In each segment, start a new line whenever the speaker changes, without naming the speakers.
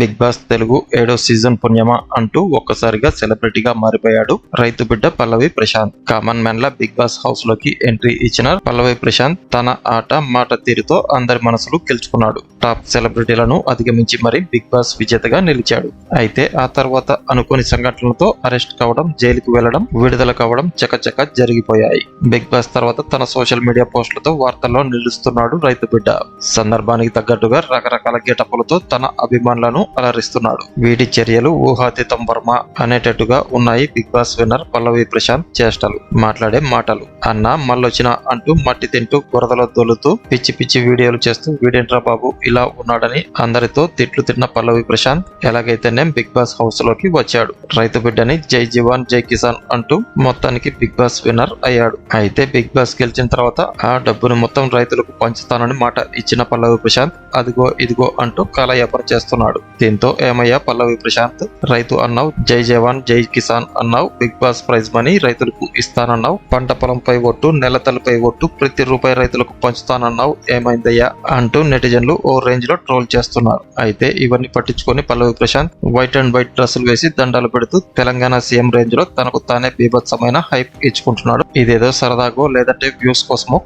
Big boss Telugu ఏడో season పుణ్యమా అంటూ ఒక్కసారిగా సెలబ్రిటీగా మారిపోయాడు రైతు బిడ్డ పల్లవి ప్రశాంత్. కామన్ మ్యాన్ లా బిగ్ బాస్ హౌస్లోకి ఎంట్రీ ఇచ్చిన పల్లవి ప్రశాంత్. తన ఆట మాట తీరుతో అందరి మనసులు గెలుచుకున్నాడు టాప్ సెలబ్రిటీలను అధిగమించి మరి బిగ్ బాస్ విజేతగా నిలిచాడు. అయితే ఆ తర్వాత అనుకోని సంఘటనలతో అరెస్ట్ కావడం జైలుకు వెళ్ళడం విడుదల కావడం చకచక జరిగిపోయాయి. బిగ్ బాస్ తర్వాత తన సోషల్ మీడియా పోస్టులతో వార్తల్లో నిలుస్తున్నాడు రైతు బిడ్డ. సందర్భానికి తగ్గట్టుగా రకరకాల గెటపులతో తన అభిమానులను అలరిస్తున్నాడు. వీటి చర్యలు ఊహాతీతం వర్మ అనేటట్టుగా ఉన్నాయి big boss winner Pallavi Prashanth చేష్టలు. మాట్లాడే మాటలు. అన్న మళ్ళొచ్చిన అంటూ మట్టి తింటూ బురదలో దొలుతూ పిచ్చి పిచ్చి వీడియోలు చేస్తూ వీడేంట్రా బాబు ఇలా ఉన్నాడని అందరితో తిట్లు తిన్న పల్లవి ప్రశాంత్ ఎలాగైతేనే బిగ్ బాస్ హౌస్లోకి వచ్చాడు. రైతు బిడ్డని జై జవాన్ జై కిసాన్ అంటూ మొత్తానికి బిగ్ బాస్ విన్నర్ అయ్యాడు. అయితే బిగ్ బాస్ గెలిచిన తర్వాత ఆ డబ్బును మొత్తం రైతులకు పంచుతానని మాట ఇచ్చిన పల్లవి ప్రశాంత్ అదిగో ఇదిగో అంటూ కాలయాపన చేస్తున్నాడు. దీంతో ఏమయ్యా పల్లవి ప్రశాంత్ రైతు అన్నావు జై జవాన్ జై కిసాన్ అన్నావు బిగ్ బాస్ ప్రైజ్ మనీ రైతులకు ఇస్తానన్నావు పంట పొలంపై ఒట్టు నెలతలపై ఒట్టు ప్రతి రూపాయి రైతులకు పంచుతానన్నావు ఏమైందయ్యా అంటూ నెటిజన్లు ఓ రేంజ్లో ట్రోల్ చేస్తున్నారు. అయితే ఇవన్నీ పట్టించుకొని Pallavi Prashanth white and white డ్రెస్సులు వేసి దండాలు పెడుతూ తెలంగాణ సీఎం రేంజ్లో తనకు తానే బీభత్సమైన హైప్ ఇచ్చుకుంటున్నాడు. ఇదేదో సరదాగో లేదంటే వ్యూస్ కోసమో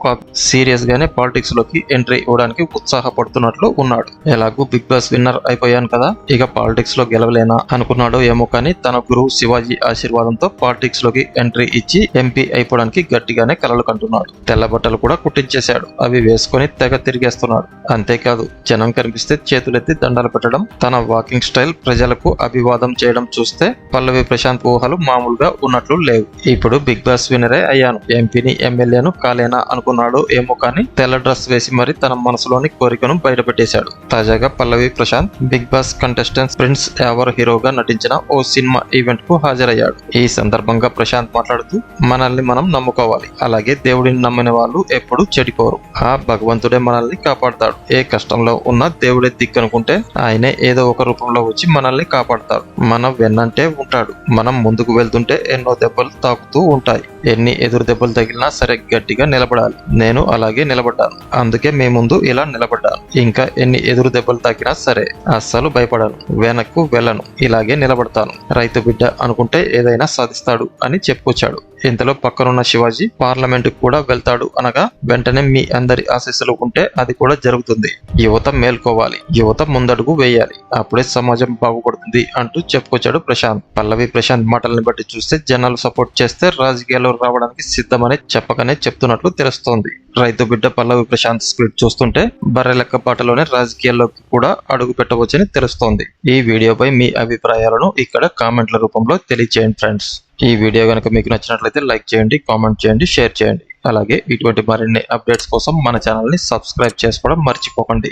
సీరియస్ గానే పాలిటిక్స్లోకి ఎంట్రీ ఇవ్వడానికి ఉత్సాహపడుతున్నట్లు ఉన్నాడు. ఎలాగూ బిగ్ బాస్ విన్నర్ అయిపోయాను కదా ఇక పాలిటిక్స్లో గెలవలేనా అనుకున్నాడు ఏమో కానీ తన గురువు శివాజీ ఆశీర్వాదంతో పాలిటిక్స్లోకి ఎంట్రీ ఇచ్చి ఎంపీ అయిపోవడానికి గట్టిగానే కలలు కంటున్నాడు. తెల్ల బట్టలు కూడా కుట్టించేశాడు. అవి వేసుకొని తెగ తిరిగేస్తున్నాడు. అంతేకాదు జనం కనిపిస్తే చేతులెత్తి దండాలు పెట్టడం తన వాకింగ్ స్టైల్ ప్రజలకు అభివాదం చేయడం చూస్తే పల్లవి ప్రశాంత్ ఊహలు మామూలుగా ఉన్నట్లు లేవు. ఇప్పుడు బిగ్ బాస్ వినరే అయ్యాను. ఎంపీని ఎమ్మెల్యేను కాలేనా అనుకున్నాడు ఏమో కానీ తెల్ల డ్రెస్ వేసి మరి తన మనసులోని కోరికను బయటపెట్టేశాడు. తాజాగా Pallavi Prashanth big boss contestants Prince Yawar హీరోగా నటించిన ఓ సినిమా ఈవెంట్కు హాజరయ్యాడు. ఈ సందర్భంగా ప్రశాంత్ మాట్లాడుతూ మనల్ని మనం నమ్ముకోవాలి. అలాగే దేవుడిని నమ్మిన వాళ్ళు ఎప్పుడు చెడిపోరు. ఆ భగవంతుడే మనల్ని కాపాడతాడు. ఏ కష్టంలో ఉన్న దేవుడే దిక్కు అనుకుంటే ఆయనే ఏదో ఒక రూపంలో వచ్చి మనల్ని కాపాడతాడు. మనం వెన్నంటే ఉంటాడు. మనం ముందుకు వెళ్తుంటే ఎన్నో దెబ్బలు తాకుతూ ఉంటాయి. ఎన్ని ఎదురు దెబ్బలు తగిలినా సరే గట్టిగా నిలబడాలి. నేను అలాగే నిలబడ్డాను. అందుకే మీ ముందు ఇలా నిలబడ్డాను. ఇంకా ఎన్ని ఎదురు దెబ్బలు తాకినా సరే అస్సలు భయపడను. వెనక్కు వెళ్ళను. ఇలాగే నిలబడతాను. రైతు బిడ్డ అనుకుంటే ఏదైనా సాధిస్తాడు అని చెప్పుకొచ్చాడు. ఇంతలో పక్కనున్న శివాజీ పార్లమెంట్ కూడా వెళ్తాడు అనగా వెంటనే మీ అందరి ఆశీస్సులు ఉంటే అది కూడా జరుగుతుంది. యువత మేల్కోవాలి యువత ముందడుగు వేయాలి. అప్పుడే సమాజం బాగుపడుతుంది అంటూ చెప్పుకొచ్చాడు ప్రశాంత్. పల్లవి ప్రశాంత్ మాటల్ని బట్టి చూస్తే జనాలు సపోర్ట్ చేస్తే రాజకీయాల్లో రావడానికి సిద్ధమని చెప్పకనే చెప్తున్నట్లు తెలుస్తోంది. రైతు బిడ్డ పల్లవి ప్రశాంత్ స్క్రిప్ట్ చూస్తుంటే బర్రెలెక్క పాటలోనే రాజకీయాల్లోకి కూడా అడుగు పెట్టవచ్చని తెలుస్తోంది. ఈ వీడియోపై మీ అభిప్రాయాలను ఇక్కడ కామెంట్ల రూపంలో తెలియచేయండి ఫ్రెండ్స్. ఈ వీడియో కనుక మీకు నచ్చినట్లయితే లైక్ చేయండి కామెంట్ చేయండి షేర్ చేయండి. అలాగే ఇటువంటి మరిన్ని అప్డేట్స్ కోసం మన ఛానల్ని సబ్స్క్రైబ్ చేసుకోవడం మర్చిపోకండి.